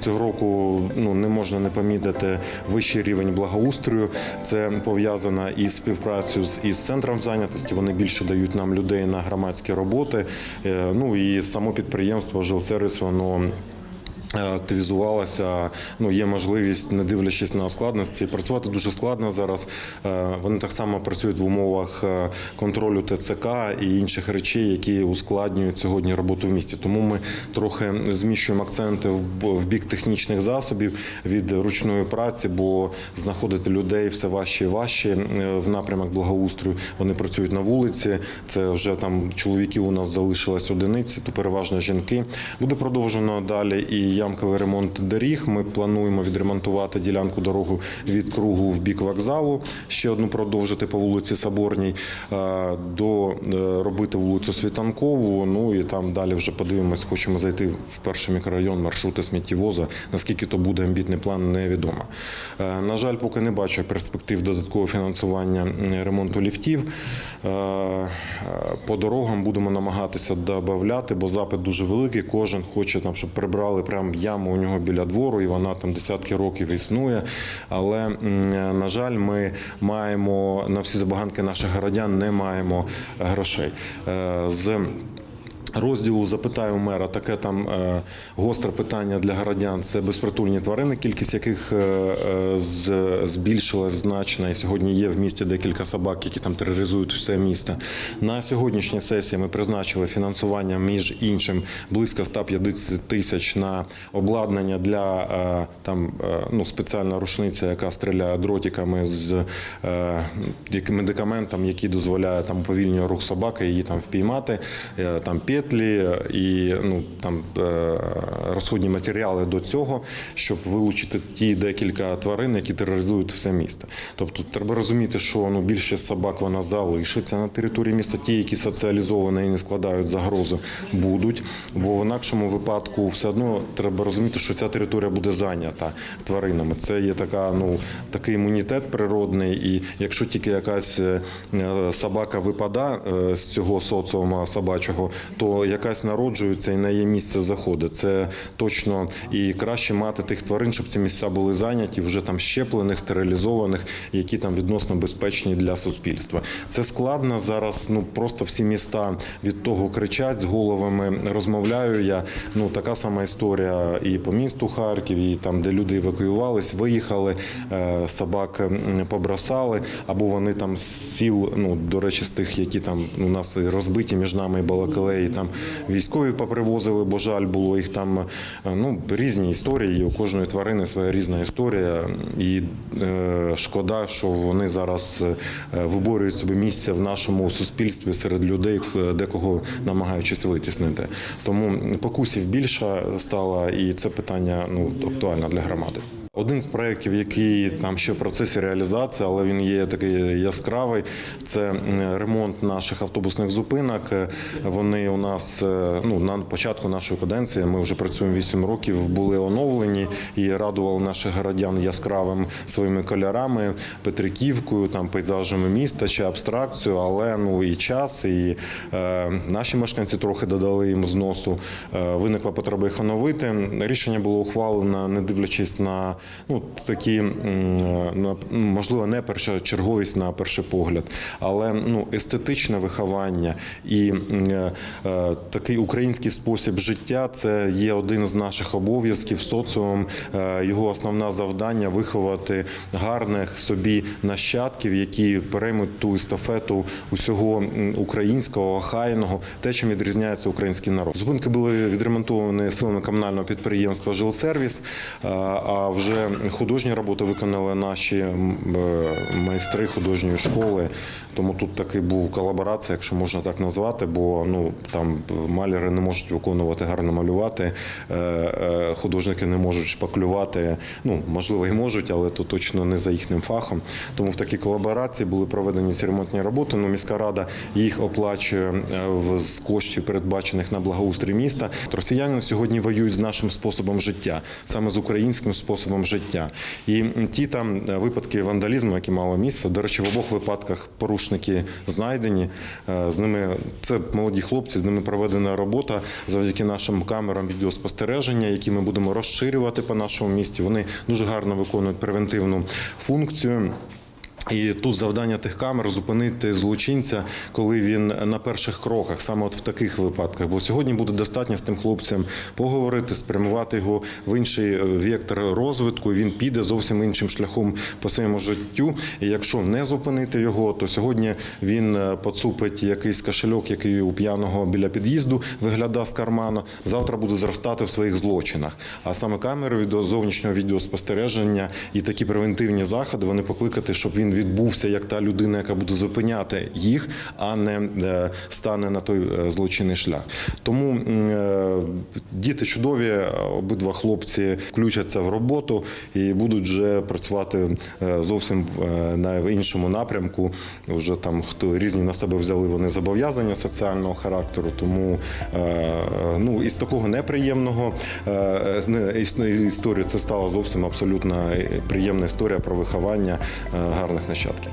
цього року ну не можна не помітити вищий рівень благоустрою. Це пов'язано із співпрацею з із центром зайнятості. Вони більше дають нам людей на громадські роботи. Е, Ну і само підприємство жилсервіс воно. Е, Активізувалася, ну є можливість, не дивлячись на складності, працювати дуже складно зараз. Е, Вони так само працюють в умовах е, контролю ТЦК і інших речей, які ускладнюють сьогодні роботу в місті. Тому ми трохи зміщуємо акценти в бік технічних засобів від ручної праці, бо знаходити людей все важче і важче в напрямок благоустрою. Вони працюють на вулиці. Це вже там чоловіків у нас залишилось одиниці, то переважно жінки. Буде продовжено далі і ямковий ремонт доріг. Ми плануємо відремонтувати ділянку дорогу від кругу в бік вокзалу. Ще одну продовжити по вулиці Соборній, е, до е, вулицю Світанкову. Ну і там далі вже подивимось, хочемо зайти в перший мікрорайон маршрути сміттєвоза. Наскільки то буде амбітний план, невідомо. Е, На жаль, поки не бачу перспектив додаткового фінансування ремонту ліфтів. По дорогам будемо намагатися додати, бо запит дуже великий. Кожен хоче там, щоб прибрали прямо яму у нього біля двору, і вона там десятки років існує. Але на жаль, ми маємо на всі забаганки наших городян не маємо грошей. Е, З Розділу запитаю мера таке там е, гостре питання для городян. Це безпритульні тварини, кількість яких е, е, збільшилась значно. І сьогодні є в місті декілька собак, які там тероризують все місто. На сьогоднішній сесії ми призначили фінансування між іншим близько 150 тисяч на обладнання для там ну спеціальна рушниця, яка стріляє дротиками з медикаментом, який дозволяє там повільнює рух собаки, її там впіймати, там петлі і ну там е, розходні матеріали до цього, щоб вилучити ті декілька тварин, які тероризують все місто. Тобто треба розуміти, що ну більшість собак вона залишиться на території міста. Ті, які соціалізовані і не складають загрози, будуть. Бо в інакшому випадку все одно треба розуміти, що ця територія буде зайнята тваринами. Це є така, ну такий імунітет природний, і якщо тільки якась е, собака випадає е, з цього соціуму собачого, то якась народжується і на її місце заходить. Це точно і краще мати тих тварин, щоб ці місця були зайняті, вже там щеплених, стерилізованих, які там відносно безпечні для суспільства. Це складно зараз. Ну просто всі міста від того кричать з головами. Розмовляю я. Ну така сама історія і по місту Харків, і там, де люди евакуювались, виїхали, е, собак побросали, або вони там сіл, ну до речі, з тих, які там у нас розбиті між нами Балакалеї, там військові попривозили, бо жаль було їх там. е, Ну різні історії. У кожної тварини своя різна історія, і е, шкода, що вони зараз е, виборюють собі місце в нашому суспільстві серед людей, е, декого намагаючись витіснити. Тому покусів більше стало, і це питання ну актуальне для громади. Один з проєктів, який там ще в процесі реалізації, але він є такий яскравий. Це ремонт наших автобусних зупинок. Вони у нас е, ну на початку нашої каденції. Ми вже працюємо 8 років. Були оновлені і радували наших городян яскравим своїми кольорами, петриківкою, там пейзажами міста чи абстракцією. Але ну і час, і е, наші мешканці трохи додали їм зносу. Е, виникла потреба їх оновити. Рішення було ухвалено, не дивлячись на ну такі ну, можливо не першочерговість на перший погляд, але ну естетичне виховання і е, е, такий український спосіб життя це є один з наших обов'язків соціум. Е, Його основне завдання виховати гарних собі нащадків, які переймуть ту естафету усього українського, охайного, те, чим відрізняється український народ. Зупинки були відремонтовані силами комунального підприємства Жилсервіс. е, А вже художні роботи виконали наші е, майстри художньої школи. Тому тут таки був колаборація, якщо можна так назвати, бо ну там маляри не можуть виконувати гарно малювати, е, е, художники не можуть шпаклювати. Ну можливо, і можуть, але то точно не за їхнім фахом. Тому в такій колаборації були проведені ці ремонтні роботи. Ну, міська рада їх оплачує з коштів, передбачених на благоустрій міста. Росіяни сьогодні воюють з нашим способом життя, саме з українським способом мінімум життя. І ті там е, випадки вандалізму, які мали місце, до речі, в обох випадках порушники знайдені. Е, З ними це молоді хлопці, з ними проведена робота завдяки нашим камерам відеоспостереження, які ми будемо розширювати по нашому місті. Вони дуже гарно виконують превентивну функцію. І тут завдання тих камер зупинити злочинця, коли він на перших кроках, саме от в таких випадках. Бо сьогодні буде достатньо з тим хлопцем поговорити, спрямувати його в інший е, вектор розвитку. Він піде зовсім іншим шляхом по своєму життю. І якщо не зупинити його, то сьогодні він е, поцупить якийсь кошельок, який у п'яного біля під'їзду виглядає з карману. Завтра буде зростати в своїх злочинах. А саме камери від зовнішнього відеоспостереження і такі превентивні заходи вони покликати, щоб він відбувся як та людина, яка буде зупиняти їх, а не е, стане на той е, злочинний шлях. Тому е, діти чудові, обидва хлопці включаться в роботу і будуть вже працювати зовсім на іншому напрямку. Вже там хто різні на себе взяли вони зобов'язання соціального характеру. Тому ну із такого неприємного не, іс- історії це стала зовсім абсолютно приємна історія про виховання гарних нащадків.